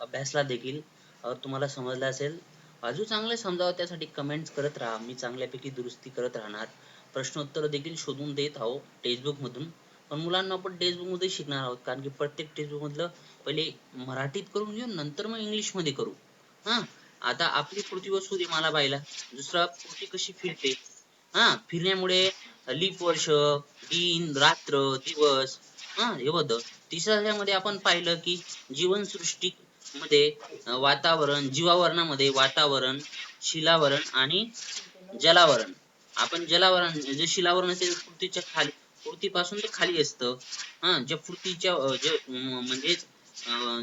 अभ्यासला देखील तुम्हाला समजला असेल. अजून चांगले समजावं त्यासाठी कमेंट्स करत राहा. मी चांगल्यापैकी दुरुस्ती करत राहणार. प्रश्नोत्तर देखील शोधून देत आहो टेक्स्टबुक मधून पण मुलांना आपण टेक्स्टबुकमध्ये शिकणार आहोत. कारण की प्रत्येक टेक्स्टबुक मधलं पहिले मराठीत करून घेऊ नंतर मग इंग्लिशमध्ये करू. हा? आता आपली पृथ्वीवर पाहिला दुसरा पृथ्वी कशी फिरते? हा? फिरण्यामुळे लीप वर्ष दिन रात्र दिवस हा? हे होतं. तिसऱ्यामध्ये आपण पाहिलं की जीवनसृष्टी मध्ये वातावरण जीवावरणामध्ये वातावरण शिलावरण आणि जलावरण. आपण जलावरण जे शिलावरण असते पृथ्वीच्या खाली पृथ्वीपासून ते खाली असतं. हा जे पृथ्वीच्या जे म्हणजे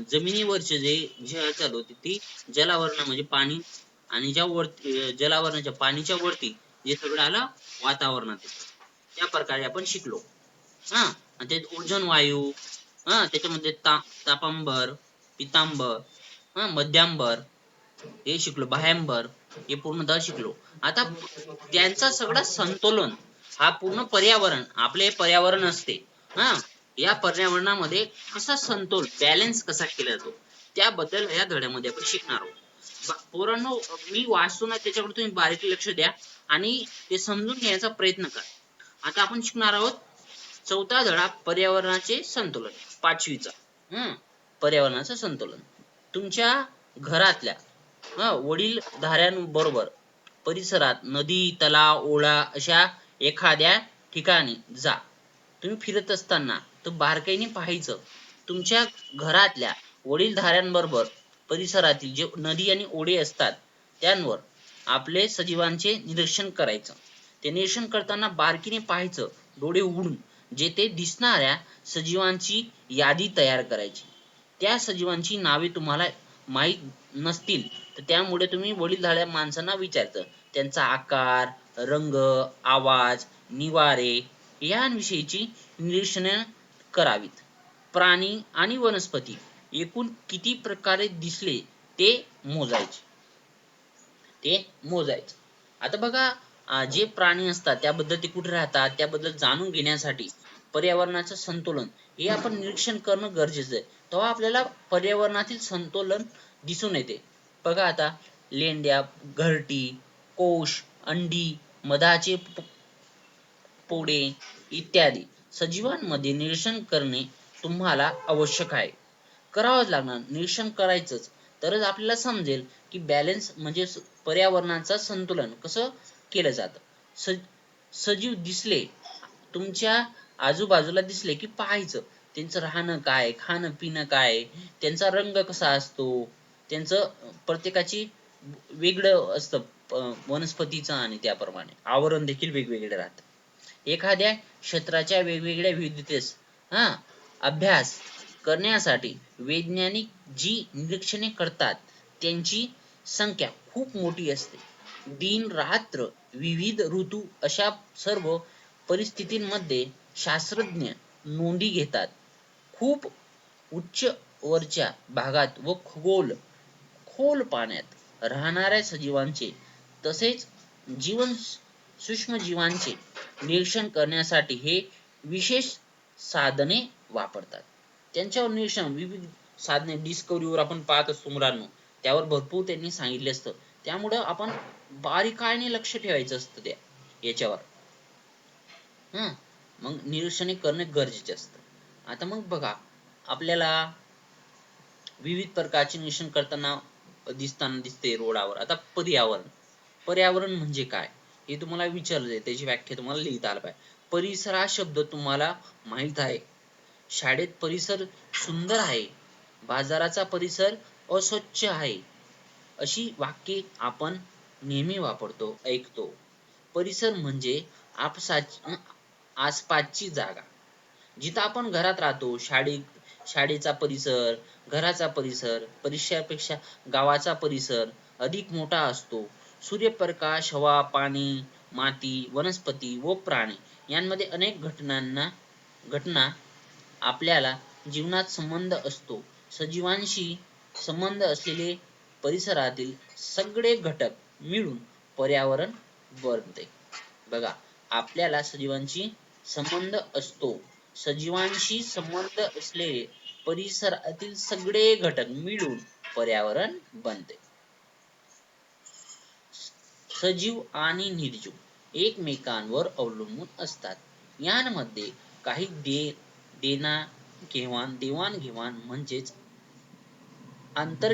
जमिनीवरचे जे जे चालू होते ती जलावरण म्हणजे पाणी आणि ज्या वरती जलावरणाच्या पाणीच्या वरती जे सगळं आलं वातावरणात त्या प्रकारे आपण शिकलो. हा ते ओझोन वायू हा त्याच्यामध्ये ता तापांबर पितांबर हा मध्यांबर हे शिकलो बाह्यांबर हे पूर्णतः शिकलो. आता त्यांचा सगळा संतुलन हा पूर्ण पर्यावरण आपले पर्यावरण असते. हा या पर्यावरणामध्ये कसा समतोल बॅलन्स कसा केला जातो त्याबद्दल या धड्यामध्ये आपण शिकणार आहोत. पोरांनो मी वाचतो ना त्याच्याकडे तुम्ही बारीक लक्ष द्या आणि ते समजून घ्यायचा प्रयत्न करा. आता आपण शिकणार आहोत चौथा धडा पर्यावरणाचे संतुलन पाचवीचा. हम्म पर्यावरणाचं संतुलन. तुमच्या घरातल्या वडील धाऱ्यांबरोबर परिसरात नदी तलाव ओढा अशा एखाद्या ठिकाणी जा. तुम्ही फिरत असताना तो बारकाईने पाहायचं तुमच्या घरातल्या वडीलधाऱ्यांबरोबर परिसरातील जे नदी आणि ओढे असतात त्यांवर आपले सजीवांचे निरीक्षण करायचं. ते निरीक्षण करताना बारकीने पाहायचं डोळे उघडून जेथे दिसणाऱ्या सजीवांची यादी तयार करायची. त्या सजीवांची नावे तुम्हाला माहीत नसतील तर त्यामुळे तुम्ही वडील झाल्या माणसांना विचारतं. त्यांचा आकार रंग आवाज निवारे यांविषयीची निरीक्षणे करावीत. प्राणी आणि वनस्पती एकूण किती प्रकारे दिसले ते मोजायचे. ते मोजायचं. आता बघा जे प्राणी असतात त्याबद्दल ते कुठे राहतात त्याबद्दल जाणून घेण्यासाठी पर्यावरणाचं संतुलन हे आपण निरीक्षण करणं गरजेचं आहे. तेव्हा आपल्याला पर्यावरणातील संतुलन दिसून येते. बघा आता लेंड्या घरटी कोश अंडी मधाचे पोडे इत्यादी सजीवांमध्ये निरीक्षण करणे तुम्हाला आवश्यक आहे. करावंच लागणार निरीक्षण करायचंच. तरच आपल्याला समजेल की बॅलन्स म्हणजे पर्यावरणाचा पर्यावरणाचं संतुलन कसं केलं जातं. स सजीव दिसले तुमच्या आजूबाजूला दिसले की पाहायचं. त्यांचं राहणं काय खाणं पिणं काय त्यांचा रंग कसा असतो त्यांचं प्रत्येकाची वेगळं असतं वनस्पतीचं आणि त्याप्रमाणे. आवरण देखील वेगवेगळे राहतं. एखाद्या क्षेत्राच्या वेगवेगळ्या विविधतेस हा अभ्यास करण्यासाठी वैज्ञानिक जी निरीक्षणे करतात त्यांची संख्या खूप मोठी असते. दिन रात्र विविध ऋतू अशा सर्व परिस्थितींमध्ये शास्त्रज्ञ नोंदी घेतात. खूप उच्च वरच्या भागात व खगोल खोल पाण्यात राहणाऱ्या सजीवांचे तसेच जीवन सूक्ष्मजीवांचे निरीक्षण करण्यासाठी हे विशेष साधने वापरतात. त्यांच्यावर निरीक्षण विविध साधने डिस्कवरीवर आपण पाहत असतो मुलांनो. त्यावर भरपूर त्यांनी सांगितले असतं. त्यामुळं आपण बारीकाईने लक्ष ठेवायचं असतं त्या याच्यावर. हम्म मग निरीक्षणे करणे गरजेचे असतं. आता मग बघा आपल्याला विविध प्रकारचे निरीक्षण करताना दिसताना दिसते रोडावर. आता पर्यावरण. पर्यावरण म्हणजे काय? हे तुम्हाला विचारलं त्याची व्याख्या तुम्हाला लिहिता आला पाहिजे. परिसर हा शब्द तुम्हाला माहीत आहे. शाळेत परिसर सुंदर आहे. बाजाराचा परिसर अस्वच्छ आहे. अशी वाक्ये आपण नेहमी वापरतो ऐकतो. परिसर म्हणजे आपसाच आसपासची जागा. जिथं आपण घरात राहतो शाळेत शाळेचा परिसर घराचा परिसर परिसरापेक्षा गावाचा परिसर अधिक मोठा असतो. सूर्यप्रकाश हवा पाणी माती वनस्पती व प्राणी यांमध्ये अनेक घटनांना घटना आपल्याला जीवनात संबंध असतो. सजीवांशी संबंध असलेले परिसरातील सगळे घटक मिळून पर्यावरण बनते. बघा आपल्याला सजीवांशी संबंध असतो. सजीवांशी संबंध असलेले परिसरातील सगळे घटक मिळून पर्यावरण बनते. सजीव आणि निर्जीव एकमेकांवर अवलंबून असतात. यांमध्ये काही दे देना घेवाण देवाणघेवाण म्हणजेच आंतर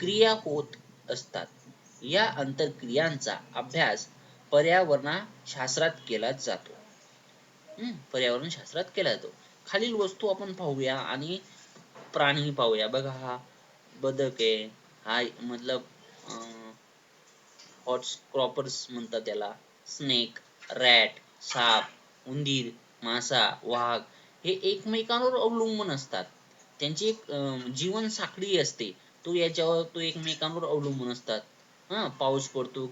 क्रिया होत असतात. या आंतरक्रियांचा अभ्यास पर्यावरणा शास्त्रात केला जातो. हम्म. पर्यावरण शास्त्रात केला जातो खालील वस्तू आपण पाहूया आणि प्राणी पाहूया. बघा हा बदक आहे. हा मतलब अं क्रॉपर्स म्हणतात त्याला स्नेक रॅट साप उंदीर मासा वाघ हे एकमेकांवर अवलंबून असतात. त्यांची एक जीवन साखळी असते. तो याच्यावर तो एकमेकांवर अवलंबून असतात. हा पाऊस पडतो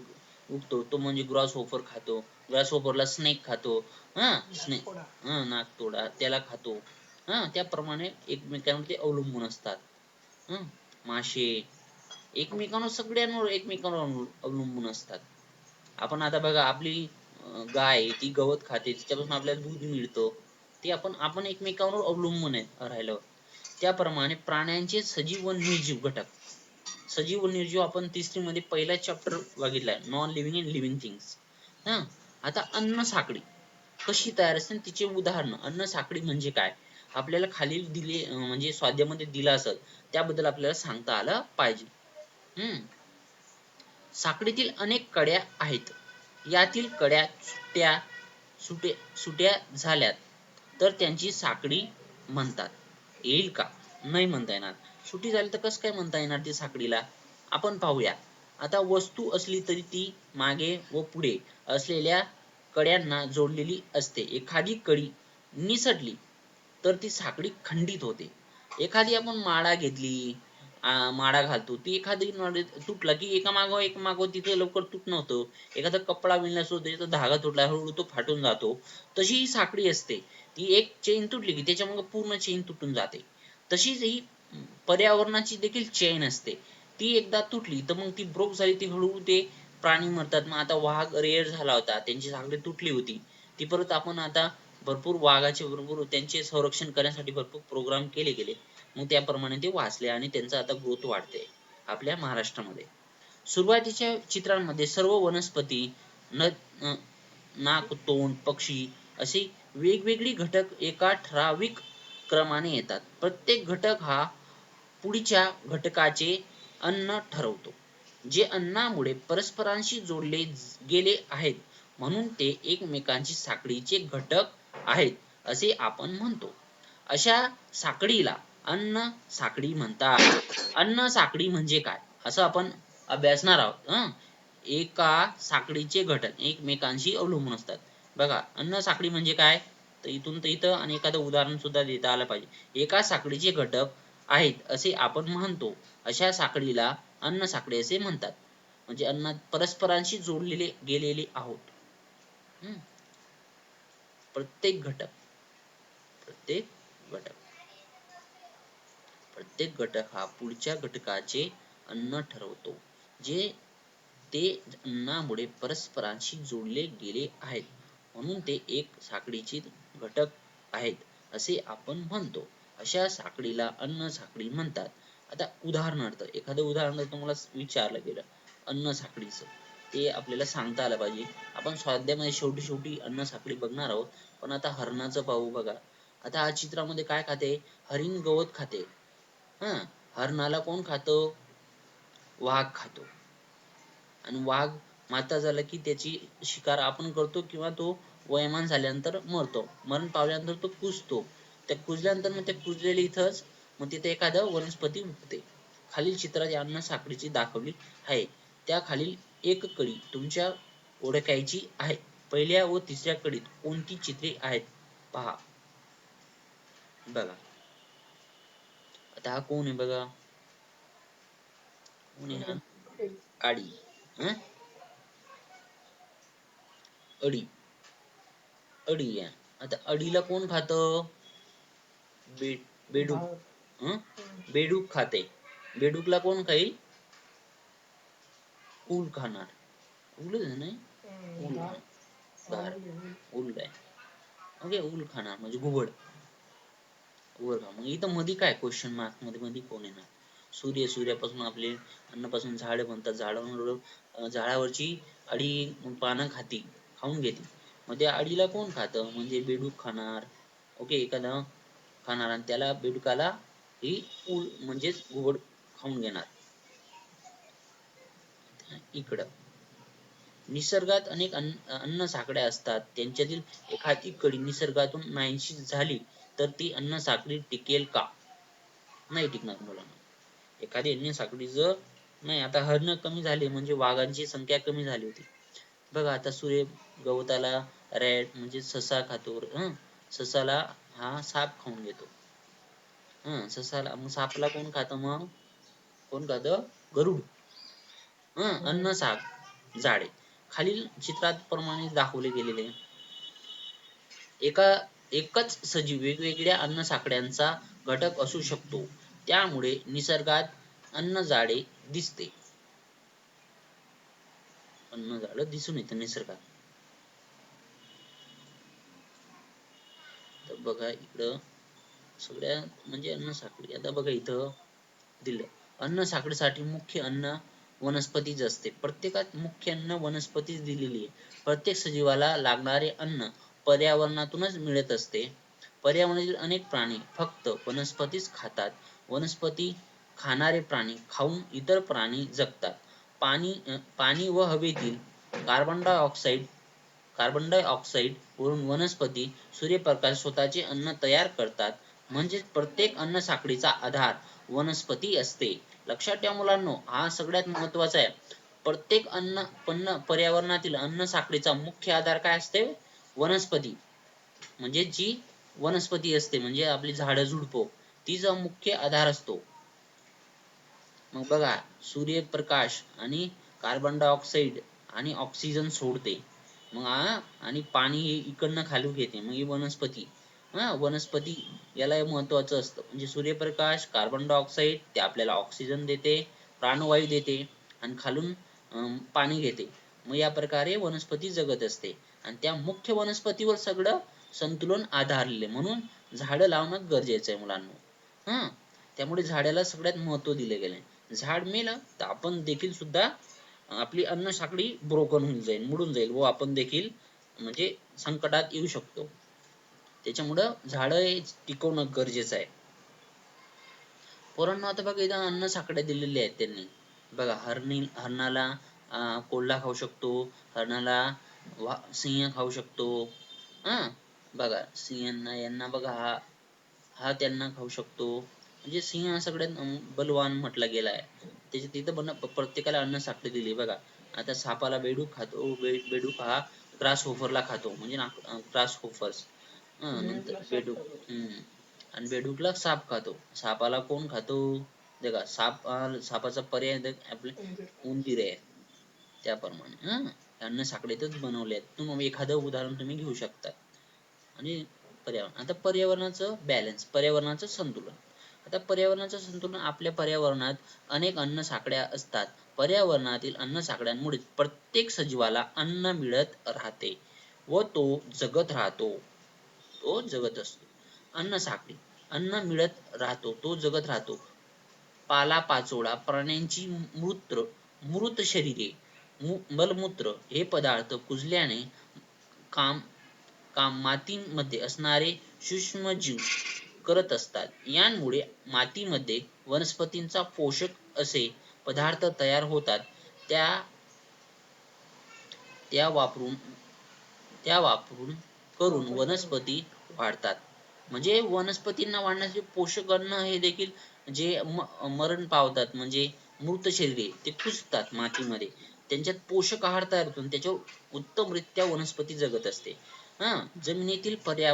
उगतो तो म्हणजे ग्रॉसहोपर खातो ग्रॉसहोपरला स्नेक खातो हा स्नेक हा नाकतोडा त्याला खातो हा त्याप्रमाणे एकमेकांवर ते अवलंबून असतात हं माशे एकमेकांवर सगळ्यांवर एकमेकांवर अवलंबून असतात. आपण आता बघा आपली गाय ती गवत खाते तिच्यापासून आपल्याला दूध मिळतं ते आपण आपण एकमेकांवर अवलंबून आहे राहिलो त्याप्रमाणे प्राण्यांचे सजीव व निर्जीव घटक. सजीव व निर्जीव आपण तिसरी मध्ये पहिला चॅप्टर बघितलाय. Non living and living things हा? आता अन्न साखळी. कशी तयार असते? तिचे उदाहरण. अन्न साखळी म्हणजे काय? आपल्याला खालील दिले म्हणजे स्वाध्यामध्ये दिलं असल त्याबद्दल आपल्याला सांगता आलं पाहिजे. हम्म? साखळीतील अनेक कड्या आहेत. यातील कड्या सुट्या सुटे सुट्या झाल्यात. तर त्यांची साखळी म्हणतात. येईल का? नाही म्हणता येणार. सुटी झाली तर कसं काय म्हणता येणार ती साखळीला आपण पाहूया. आता वस्तू असली तरी ती मागे व पुढे असलेल्या कड्यांना जोडलेली असते. एखादी कडी निसटली तर ती साखळी खंडित होते. एखादी आपण माळा घेतली माळा घालतो ती एखादी तुटला की एका मागो एक मागो तिथे लवकर तुटत नव्हतं एखादा कपडा विणला असतो त्याचा धागा तुटला हळूहळू तो फाटून जातो. तशी ही साखळी असते. ती एक चेन तुटली की त्याच्यामुळे पूर्ण चेन तुटून जाते. तशीच ही पर्यावरणाची देखील चेन असते. ती एकदा तुटली तर मग ती ब्रोक झाली ती हळूहळू ते प्राणी मरतात. मग आता वाघ रेअर झाला होता. त्यांची साखळी तुटली होती. ती परत आपण आता भरपूर वाघाचे भरपूर त्यांचे संरक्षण करण्यासाठी भरपूर प्रोग्राम केले गेले. मग त्याप्रमाणे ते वाचले आणि त्यांचा आता ग्रोथ वाढते आपल्या महाराष्ट्रामध्ये. सुरुवातीच्या चित्रांमध्ये सर्व वनस्पती न नाक तोंड पक्षी असे वेगवेगळी घटक एका ठराविक क्रमाने येतात. प्रत्येक घटक हा पुढच्या घटकाचे अन्न ठरवतो जे अन्नामुळे परस्परांशी जोडले गेले आहेत म्हणून ते एकमेकांची साखळीचे घटक आहेत असे आपण म्हणतो. अशा साखळीला अन्न साखळी म्हणतात. अन्न साखळी म्हणजे काय? असं आपण अभ्यासणार आहोत एका साखळीचे घटक एकमेकांशी अवलंबून असतात. बघा अन्न साखळी म्हणजे काय? तर इथून तर इथं आणि एखादं उदाहरण सुद्धा देता आलं पाहिजे. एका साखळीचे घटक आहेत असे आपण म्हणतो. अशा साखळीला अन्न साखळी असे म्हणतात. म्हणजे अन्न परस्परांशी जोडलेले गेलेले आहोत. हम्म. प्रत्येक घटक प्रत्येक घटक. प्रत्येक घटक हा पुढच्या घटकाचे अन्न ठरवतो जे ते अन्नामुळे परस्परांशी जोडले गेले आहेत. म्हणून ते एक साखळीचे घटक आहेत असे आपण म्हणतो. अशा साखळीला अन्न साखळी म्हणतात. आता उदाहरणार्थ एखादं उदाहरण तुम्हाला विचारलं गेलं अन्न साखळीच ते आपल्याला सांगता आलं पाहिजे. आपण स्वाध्यायामध्ये शेवटी शेवटी अन्न साखळी बघणार आहोत पण आता हरणाचं पाहू बघा. आता हा चित्रामध्ये काय खाते? हरिण गवत खाते. हं? हरणाला कोण खातो? वाघ खातो. आणि वाघ माता झाला की त्याची शिकार आपण करतो किंवा तो वयमान झाल्यानंतर मरतो. मरण पावल्यानंतर तो कुजतो त्या कुजल्यानंतर मग त्या कुजलेली इथंच मग तिथे एखादं वनस्पती उगते. खालील चित्रात अन्न साखळीची दाखवली आहे. त्या खालील एक कडी तुमच्या ओळखायची आहे. पहिल्या व तिसऱ्या कडीत कोणती चित्रे आहेत? पहा. बघा. आता हा कोण आहे बघा? कोण आहे हा? आडी हं? अडी. अडी आता अडीला कोण खात? बे बेडूक. बेडूक खाते. बेडूकला कोण खाईल? उल खाणार. उलच नाही उल गार उल ओके उल खाणार म्हणजे घुबड. वर मग इथं मध्ये काय क्वेश्चन मार्कमध्ये मध्ये कोण येणार? सूर्य सूर्यापासून आपले अन्नापासून झाड बनतात. झाडावर झाडावरची अळी पानं खाती खाऊन घेते. मग त्या अळीला कोण खातं? म्हणजे बेडूक खाणार. ओके एखादा खाणार आणि त्याला बिडकाला ही ऊळ म्हणजेच घोड खाऊन घेणार. इकडं. निसर्गात अनेक अन्न साकड्या साखळ्या असतात. त्यांच्यातील एखादी कडी निसर्गातून नाहीशी झाली तर ती अन्न साखळी टिकेल का? नाही टिकणार मुलांना. एखादी अन्न साखळी जर नाही आता हरण कमी झाले म्हणजे वाघांची संख्या कमी झाली होती. बघा आता सूर्य गवताला रॅड म्हणजे ससा खातो. हं? ससाला हा साप खाऊन घेतो. हं ससाला मग सापला कोण खात मग? कोण खात? गरुड. हं अन्न साप जाडे खालील चित्रात प्रमाणे दाखवले गेलेले. एका एकच सजीव वेगवेगळ्या अन्न साखळ्यांचा घटक असू शकतो. त्यामुळे निसर्गात अन्न जाळे दिसते. अन्न झाड दिसून येतं निसर्गात. बघा इकडं. सगळ्या म्हणजे अन्न साखळी. आता बघा इथं दिलं. अन्न साखळीसाठी मुख्य अन्न वनस्पतीच असते. प्रत्येकात मुख्य अन्न वनस्पतीच दिलेली आहे. प्रत्येक सजीवाला लागणारे अन्न पर्यावरणातूनच मिळत असते. पर्यावरणातील अनेक प्राणी फक्त वनस्पतीच खातात. वनस्पती खाणारे प्राणी खाऊन इतर प्राणी जगतात. पाणी पाणी व हवेतील कार्बन डायऑक्साईड कार्बन डायऑक्साईड वरून वनस्पती सूर्यप्रकाश स्वतःचे अन्न तयार करतात. म्हणजेच प्रत्येक अन्न साखळीचा आधार वनस्पती असते. लक्षात ठेवा मुलांनो हा सगळ्यात महत्त्वाचा आहे. प्रत्येक अन्न पन्न पर्यावरणातील अन्न साखळीचा मुख्य आधार काय असते? वनस्पती. म्हणजे जी वनस्पती असते म्हणजे आपली झाडं झुडपं तिचा मुख्य आधार असतो. मग बघा सूर्यप्रकाश आणि कार्बन डायऑक्साईड आणि ऑक्सिजन सोडते. मग हा आणि पाणी हे इकडनं खालून घेते. मग ही वनस्पती. हा वनस्पती याला हे महत्वाचं असतं. म्हणजे सूर्यप्रकाश कार्बन डायऑक्साईड ते आपल्याला ऑक्सिजन देते प्राणवायू देते आणि खालून पाणी घेते. मग या प्रकारे वनस्पती जगत असते. आणि त्या मुख्य वनस्पतीवर सगळं संतुलन आधारलेले म्हणून झाडं लावणं गरजेचं आहे मुलांना. हा त्यामुळे झाडाला सगळ्यात महत्त्व दिले गेले झाड मेलं तर आपण देखील सुद्धा आपली अन्न साखळी ब्रोकन होऊन जाईल मुडून जाईल व आपण देखील म्हणजे संकटात येऊ शकतो. त्याच्यामुळं झाड हे टिकवणं गरजेचं आहे. पोरांना आता बघा इथं अन्न साखळ्या दिलेल्या आहेत त्यांनी. बघा हरणी हरणाला कोल्हा खाऊ शकतो हरणाला सिंह खाऊ शकतो. हा? बघा सिंहांना यांना बघा हा हा त्यांना खाऊ शकतो. म्हणजे सिंह हा सगळ्यात बलवान म्हटला गेला आहे. त्याच्या तिथं पण प्रत्येकाला अन्न साखळी दिली बघा. आता सापाला बेडूक खातो बेडूक हा ग्रास होफरला खातो. म्हणजे ग्रास होफर्स नंतर बेडूक हम्म आणि बेडूकला साप खातो. सापाला कोण खातो? बघा साप सापाचा पर्याय आपले उंदीर आहे. त्याप्रमाणे हा. अन्न साखळीतच बनवले आहेत. तुम्ही एखादं उदाहरण तुम्ही घेऊ शकता. आणि पर्यावरण आता पर्यावरणाचं बॅलन्स पर्यावरणाचं संतुलन. आता पर्यावरणाचं संतुलन आपल्या पर्यावरणात अनेक अन्न साखळ्या असतात. पर्यावरणातील अन्न साखळ्यांमुळे प्रत्येक सजीवाला अन्न मिळत राहते व तो जगत राहतो. तो जगत असतो. अन्न साखळी अन्न मिळत राहतो तो जगत राहतो. पाला पाचोळा प्राण्यांची मूत्र मृत शरीरे मलमूत्र हे पदार्थ कुजल्याने काम काम मातीमध्ये असणारे सूक्ष्मजीव करत असतात. यांमुळे मातीमध्ये वनस्पतींचा पोषक असे पदार्थ तयार होतात. त्या त्या वापरून त्या वापरून करून वनस्पती वाढतात. म्हणजे वनस्पतींना वाढण्याचे पोषक अन्न हे देखील जे मरण पावतात म्हणजे मृत शरीरे ते कुजतात मातीमध्ये. त्यांच्यात पोषक आहार तयार होतो त्याच्यावर उत्तमरित्या वनस्पती जगत असते. हा? जमिनीतील पर्या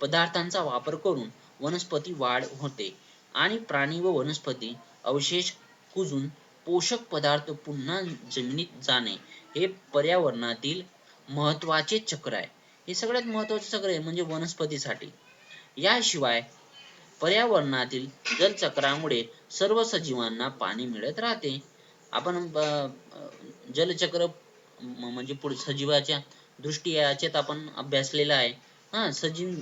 पदार्थांचा वापर करून वनस्पती वाढ होते आणि प्राणी व वनस्पती अवशेष कुजून पोषक पदार्थ पुन्हा जमिनीत जाणे हे पर्यावरणातील महत्त्वाचे चक्र आहे. हे सगळ्यात महत्त्वाचे चक्र आहे म्हणजे वनस्पतीसाठी. याशिवाय पर्यावरणातील जलचक्रामुळे सर्व सजीवांना पाणी मिळत राहते. आपण जलचक्र म्हणजे पुढे सजीवाच्या दृष्टी याच्यात आपण अभ्यासलेला आहे. हा सजीव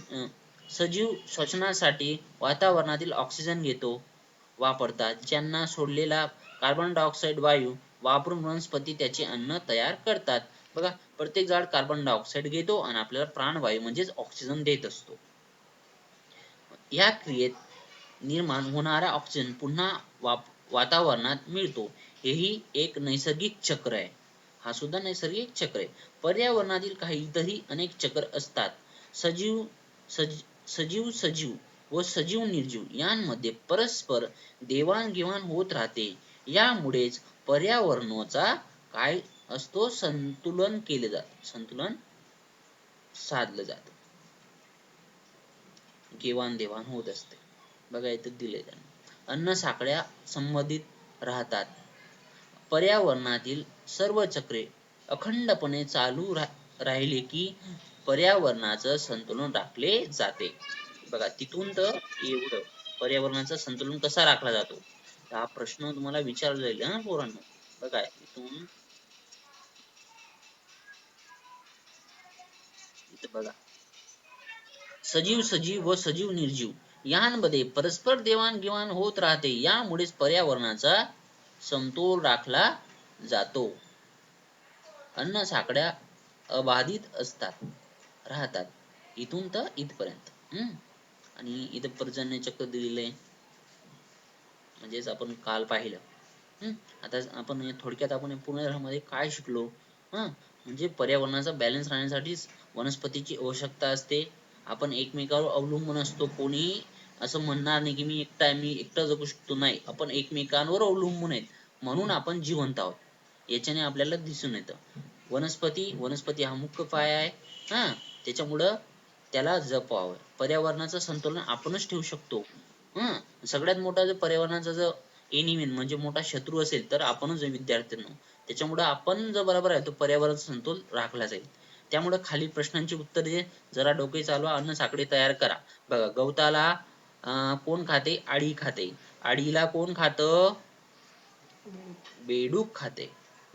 सजीव श्वसनासाठी वातावरणातील ऑक्सिजन घेतो वापरतात ज्यांना सोडलेला कार्बन डायऑक्साइड वायू वापरून वनस्पती त्याचे अन्न तयार करतात. बघा प्रत्येक झाड कार्बन डायऑक्साइड घेतो आणि आपल्याला प्राणवायू म्हणजेच ऑक्सिजन देत असतो. या क्रियेत निर्माण होणारा ऑक्सिजन पुन्हा वातावरणात मिळतो. हेही एक नैसर्गिक चक्र आहे. हा सुद्धा नैसर्गिक चक्र आहे. पर्यावरणातील काही इतरही अनेक चक्र असतात. सजीव सज, सजीव सजीव व सजीव निर्जीव यांमध्ये परस्पर देवाणघेवाण होत राहते. यामुळेच पर्यावरणाचा काय असतो? संतुलन केले जात संतुलन साधलं जात. घेवाण देवाण होत असते. बघा इथं दिले त्यांनी. अन्न साखळ्या संबंधित राहतात. पर्यावरणातील सर्व चक्रे अखंडपणे चालू रा राहिले की पर्यावरणाचं संतुलन राखले जाते. बघा तिथून तर एवढं पर्यावरणाचं संतुलन कसा राखला जातो? हा प्रश्न तुम्हाला विचारला जाईल ना पोरांनो. बघा इथून बघा. सजीव सजीव व सजीव निर्जीव यांमध्ये परस्पर देवाणघेवाण होत राहते यामुळेच पर्यावरणाचा समतोल राखला जातो. अन्न साखळ्या अबाधित असतात. राहतात. इथून तर इथपर्यंत. हम्म. आणि इथं पर्जन्य चक्र दिलेलं आहे. म्हणजेच आपण काल पाहिलं. हम्म. आता आपण थोडक्यात आपण पुनरामध्ये काय शिकलो? हा. म्हणजे पर्यावरणाचा बॅलन्स राहण्यासाठी वनस्पतीची आवश्यकता असते. आपण एकमेकावर अवलंबून असतो. कोणीही असं म्हणणार नाही की मी एकटा मी एकटा जगू शकतो. नाही. आपण एकमेकांवर अवलंबून आहेत. म्हणून आपण जिवंत आहोत. याच्याने आपल्याला दिसून येतं. वनस्पती वनस्पती हा मुख्य पाया आहे. हा. त्याच्यामुळं त्याला जपवावं पर्यावरणाचं संतुलन आपणच ठेवू शकतो. हम्म सगळ्यात मोठा जर पर्यावरणाचा जर एनिमी म्हणजे मोठा शत्रू असेल तर आपणच आहे विद्यार्थ्यांनो त्याच्यामुळे आपण जर बरोबर आहे तो पर्यावरण समतोल राखला जाईल. त्यामुळे खालील प्रश्नांची उत्तरे जरा डोके चालवा अन्न साखळी तयार करा. बघा गवताला अं, कोण खाते? आळी खाते. आळीला कोण खात? बेडूक खाते.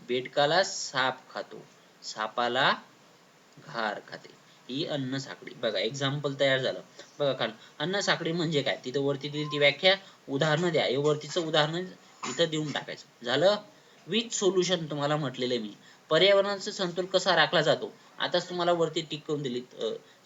बेडकाला साप खातो. सापाला घार खाते. ही अन्न साखळी. बघा एक्झाम्पल तयार झालं. बघा काल अन्न साखळी म्हणजे काय? तिथं वरती दिली ती व्याख्या. उदाहरणं द्या. हे वरतीचं उदाहरण इथं देऊन टाकायचं. झालं? विथ सोल्युशन तुम्हाला म्हटलेलं मी. पर्यावरणाचा संतुलन कसा राखला जातो? आताच तुम्हाला वरती टिक करून दिली.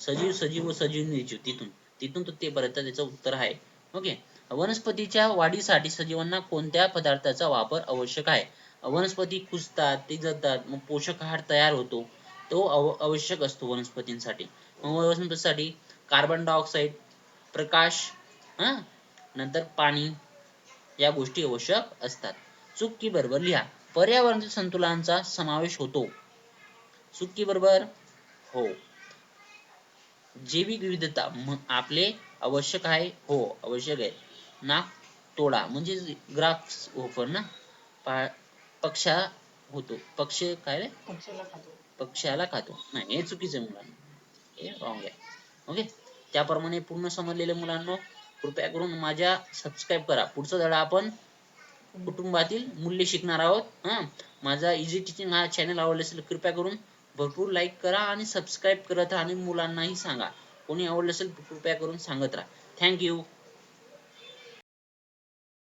सजीव सजीव व सजीव निर्जीव. तिथून. तिथून ते पर्यंत त्याचं उत्तर आहे. ओके? वनस्पतीच्या वाढीसाठी सजीवांना कोणत्या पदार्थाचा वापर आवश्यक आहे? वनस्पती कुजतात ते जगतात मग पोषक आहार तयार होतो. तो अव आवश्यक असतो वनस्पतींसाठी. मग वनस्पतीसाठी कार्बन डायऑक्साईड प्रकाश हा? नंतर पाणी या गोष्टी आवश्यक असतात. चुकी बरोबर लिहा. पर्यावरण संतुलनाचा समावेश होतो. चुकी बरोबर? हो. जैविक विविधता आपले आवश्यक आहे. हो आवश्यक आहे. नाक तोडा म्हणजे ग्राफ्स ओपन ना? पक्षा होतो. पक्ष काय रे? पक्षाला खातो. पक्षाला खातो. नाही हे चुकीचं आहे मुलांना. हे रॉंग आहे. ओके त्याप्रमाणे पूर्ण समजलेल्या मुलांना कृपया करून माझ्या सबस्क्राईब करा. पुढचा धडा आपण कुटुंबातील मूल्य शिकणार आहोत. हा? माझा इझी टीचिंग हा चॅनल आवडला असेल कृपया करून भरपूर लाईक करा आणि सबस्क्राईब करत राहा आणि मुलांनाही सांगा. कोणी आवडलं असेल कृपया करून सांगत राहा. थँक्यू